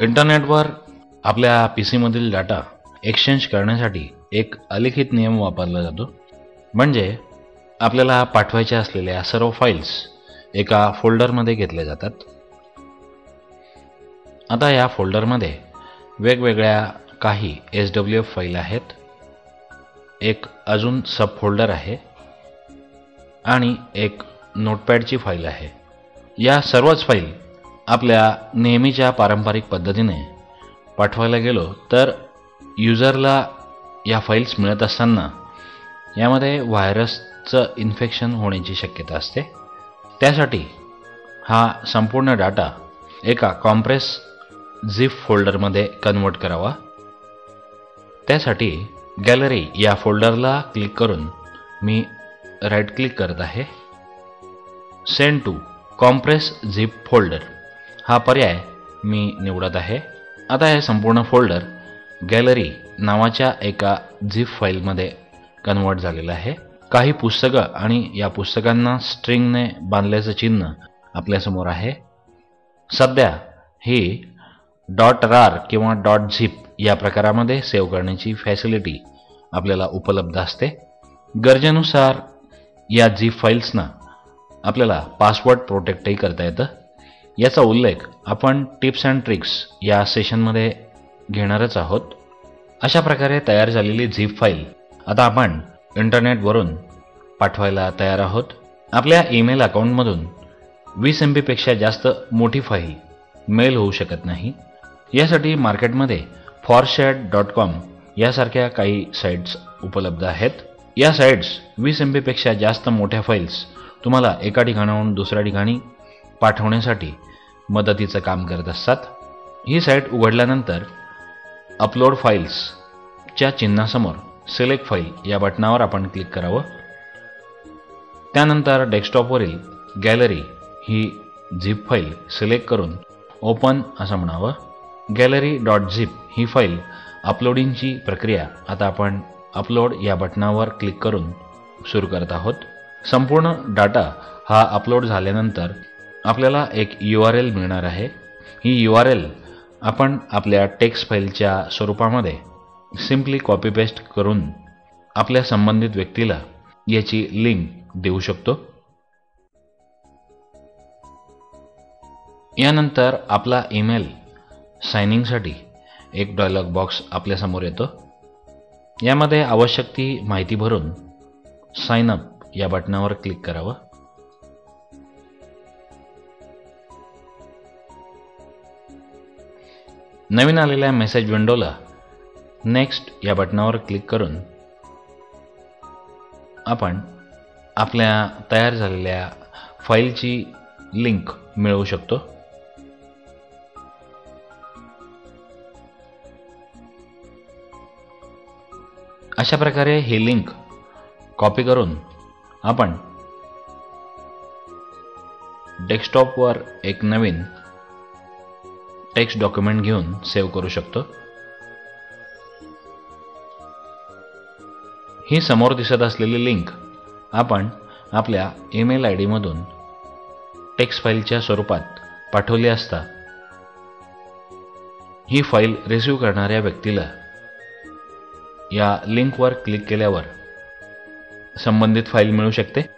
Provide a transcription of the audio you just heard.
इंटरनेटवर आपल्या P सीमधील data exchange करण्यासाठी एक अलिखित नियम वापरला जातो. म्हणजे आपल्याला पाठवायच्या असलेल्या सर्व फाईल्स एका फोल्डरमध्ये घेतल्या जातात. आता या फोल्डरमध्ये वेगवेगळ्या काही एस डब्ल्यू एफ फाईल आहेत. एक अजून सब फोल्डर आहे आणि एक नोटपॅडची फाईल आहे. या सर्वच फाईल आपल्या नेहमीच्या पारंपरिक पद्धतीने पाठवायला गेलो तर युजरला या फाईल्स मिळत असताना यामध्ये व्हायरसचं इन्फेक्शन होण्याची शक्यता असते. त्यासाठी हा संपूर्ण डाटा एका कॉम्प्रेस झिप फोल्डरमध्ये कन्वर्ट करावा. त्यासाठी गॅलरी या फोल्डरला क्लिक करून मी राईट क्लिक करत आहे. Send to compress zip folder. हा पर्याय मी निवडत आहे. आता हे संपूर्ण फोल्डर गॅलरी नावाच्या एका झिप फाईलमध्ये कन्वर्ट झालेलं आहे. काही पुस्तकं आणि या पुस्तकांना स्ट्रिंगने बांधल्याचं चिन्ह आपल्यासमोर आहे. सध्या ही डॉट रार किंवा डॉट झिप या प्रकारामध्ये सेव्ह करण्याची फॅसिलिटी आपल्याला उपलब्ध असते. गरजेनुसार या झिप फाईल्सना आपल्याला पासवर्ड प्रोटेक्टही करता येतं. याचा उल्लेख आपण टिप्स अँड ट्रिक्स या सेशनमध्ये घेणारच आहोत. अशा प्रकारे तयार झालेली झिप फाईल आता आपण इंटरनेटवरून पाठवायला तयार आहोत. आपल्या ईमेल अकाउंटमधून वीस एम बीपेक्षा जास्त मोठी फाईल मेल होऊ शकत नाही. यासाठी मार्केटमध्ये फॉरशॅट डॉट कॉम यासारख्या काही साईट्स उपलब्ध आहेत. या साईट्स वीस एम बीपेक्षा जास्त मोठ्या फाईल्स तुम्हाला एका ठिकाणाहून दुसऱ्या ठिकाणी पाठवण्यासाठी मदतीचं काम करत असतात. ही साईट उघडल्यानंतर अपलोड फाईल्सच्या चिन्हासमोर सिलेक्ट फाईल या बटनावर आपण क्लिक करावं. त्यानंतर डेस्कटॉपवरील गॅलरी ही झिप फाईल सिलेक्ट करून ओपन असं म्हणावं. गॅलरी डॉट झिप ही फाईल अपलोडिंगची प्रक्रिया आता आपण अपलोड या बटनावर क्लिक करून सुरू करत आहोत. संपूर्ण डाटा हा अपलोड झाल्यानंतर आपल्याला एक यू आर एल मिळणार आहे. ही यू आर एल आपण आपल्या टेक्स्ट फाईलच्या स्वरूपामध्ये सिम्पली कॉपी पेस्ट करून आपल्या संबंधित व्यक्तीला याची लिंक देऊ शकतो. यानंतर आपला ईमेल सायनिंगसाठी एक डायलॉग बॉक्स आपल्यासमोर येतो. यामध्ये आवश्यक ती माहिती भरून साइन अप या बटनावर क्लिक करावं. नवीन आलेल्या मेसेज विंडोला नेक्स्ट या बटनावर क्लिक करून आपण आपल्या तयार झालेल्या फाईलची लिंक मिळवू शकतो. अशा प्रकारे ही लिंक कॉपी करून आपण डेस्कटॉपवर एक नवीन टेक्स्ट डॉक्युमेंट घेऊन सेव्ह करू शकतो. ही समोर दिसत असलेली लिंक आपण आपल्या ईमेल आय डीमधून टेक्स्ट फाईलच्या स्वरूपात पाठवली असता ही फाईल रिसीव्ह करणाऱ्या व्यक्तीला या लिंकवर क्लिक केल्यावर संबंधित फाईल मिळू शकते.